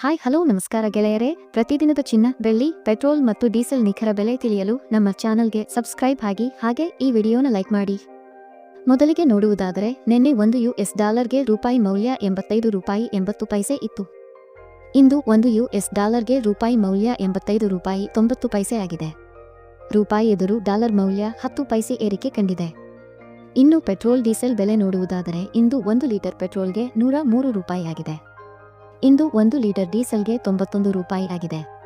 Hi, hello, ನಮಸ್ಕಾರ ಗೆಳೆಯರೇ. ಪ್ರತಿದಿನದ ಚಿನ್ನ, ಬೆಳ್ಳಿ, ಪೆಟ್ರೋಲ್ ಮತ್ತು ಡೀಸೆಲ್ ನಿಖರ ಬೆಲೆ ತಿಳಿಯಲು ನಮ್ಮ ಚಾನಲ್ಗೆ ಸಬ್ಸ್ಕ್ರೈಬ್ ಆಗಿ, ಹಾಗೆ ಈ ವಿಡಿಯೋನ ಲೈಕ್ ಮಾಡಿ. ಮೊದಲಿಗೆ ನೋಡುವುದಾದರೆ, ನಿನ್ನೆ ಒಂದು ಯು ಎಸ್ ಡಾಲರ್ಗೆ ರೂಪಾಯಿ ಮೌಲ್ಯ ಎಂಬತ್ತೈದು ರೂಪಾಯಿ ಎಂಬತ್ತು ಪೈಸೆ ಇತ್ತು. ಇಂದು ಒಂದು ಯು ಎಸ್ ಡಾಲರ್ಗೆ ರೂಪಾಯಿ ಮೌಲ್ಯ ಎಂಬತ್ತೈದು ರೂಪಾಯಿ ತೊಂಬತ್ತು ಪೈಸೆ ಆಗಿದೆ. ರೂಪಾಯಿ ಎದುರು ಡಾಲರ್ ಮೌಲ್ಯ ಹತ್ತು ಪೈಸೆ ಏರಿಕೆ ಕಂಡಿದೆ. ಇನ್ನು ಪೆಟ್ರೋಲ್ ಡೀಸೆಲ್ ಬೆಲೆ ನೋಡುವುದಾದರೆ, ಇಂದು ಒಂದು ಲೀಟರ್ ಪೆಟ್ರೋಲ್ಗೆ ನೂರ ಮೂರು ರೂಪಾಯಿ ಆಗಿದೆ. ಇಂದು ಒಂದು ಲೀಟರ್ ಡೀಸೆಲ್ಗೆ ತೊಂಬತ್ತೊಂದು ರೂಪಾಯಿ ಆಗಿದೆ.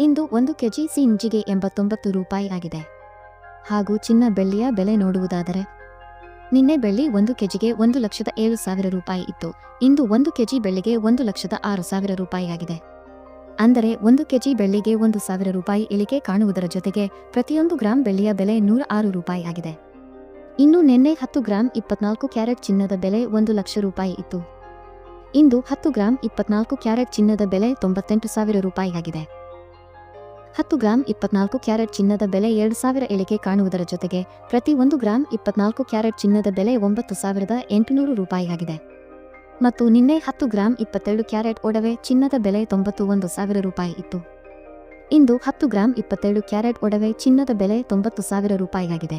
ಇಂದು ಒಂದು ಕೆಜಿ ಸಿಂಜಿಗೆ ಎಂಬತ್ತೊಂಬತ್ತು ರೂಪಾಯಿ ಆಗಿದೆ. ಹಾಗೂ ಚಿನ್ನ ಬೆಳ್ಳಿಯ ಬೆಲೆ ನೋಡುವುದಾದರೆ, ನಿನ್ನೆ ಬೆಳ್ಳಿ ಒಂದು ಕೆಜಿಗೆ ಒಂದು ಲಕ್ಷದ ಏಳು ಸಾವಿರ ರೂಪಾಯಿ ಇತ್ತು. ಇಂದು ಒಂದು ಕೆಜಿ ಬೆಳ್ಳಿಗೆ ಒಂದು ಲಕ್ಷದ ಆರು ಸಾವಿರ ರೂಪಾಯಿ ಆಗಿದೆ. ಅಂದರೆ ಒಂದು ಕೆಜಿ ಬೆಳ್ಳಿಗೆ ಒಂದು ಸಾವಿರ ರೂಪಾಯಿ ಇಳಿಕೆ ಕಾಣುವುದರ ಜೊತೆಗೆ ಪ್ರತಿಯೊಂದು ಗ್ರಾಂ ಬೆಳ್ಳಿಯ ಬೆಲೆ ನೂರ ಆರು ರೂಪಾಯಿ ಆಗಿದೆ. ಇನ್ನು ನಿನ್ನೆ ಹತ್ತು ಗ್ರಾಂ ಇಪ್ಪತ್ನಾಲ್ಕು ಕ್ಯಾರೆಟ್ ಚಿನ್ನದ ಬೆಲೆ ಒಂದು ಲಕ್ಷ ರೂಪಾಯಿ ಇತ್ತು. ಇಂದು ಹತ್ತು ಗ್ರಾಂ ಇಪ್ಪತ್ನಾಲ್ಕು ಕ್ಯಾರೆಟ್ ಚಿನ್ನದ ಬೆಲೆ ತೊಂಬತ್ತೆಂಟು ಸಾವಿರ ರೂಪಾಯಿ ಆಗಿದೆ ಹತ್ತು ಗ್ರಾಂ ಇಪ್ಪತ್ನಾಲ್ಕು ಕ್ಯಾರೆಟ್ ಚಿನ್ನದ ಬೆಲೆ ಎರಡು ಸಾವಿರ ಇಳಿಕೆ ಕಾಣುವುದರ ಜೊತೆಗೆ ಪ್ರತಿ ಒಂದು ಗ್ರಾಂ ಇಪ್ಪತ್ನಾಲ್ಕು ಕ್ಯಾರೆಟ್ ಚಿನ್ನದ ಬೆಲೆ ಒಂಬತ್ತು ಸಾವಿರದ ಎಂಟುನೂರು ರೂಪಾಯಿ ಆಗಿದೆ ಮತ್ತು ನಿನ್ನೆ ಹತ್ತು ಗ್ರಾಂ ಇಪ್ಪತ್ತೆರಡು ಕ್ಯಾರೆಟ್ ಒಡವೆ ಚಿನ್ನದ ಬೆಲೆ ತೊಂಬತ್ತು ಒಂದು ಸಾವಿರ ರೂಪಾಯಿ ಇತ್ತು. ಇಂದು ಹತ್ತು ಗ್ರಾಂ ಇಪ್ಪತ್ತೆರಡು ಕ್ಯಾರೆಟ್ ಒಡವೆ ಚಿನ್ನದ ಬೆಲೆ ತೊಂಬತ್ತು ಸಾವಿರ ರೂಪಾಯಿ ಆಗಿದೆ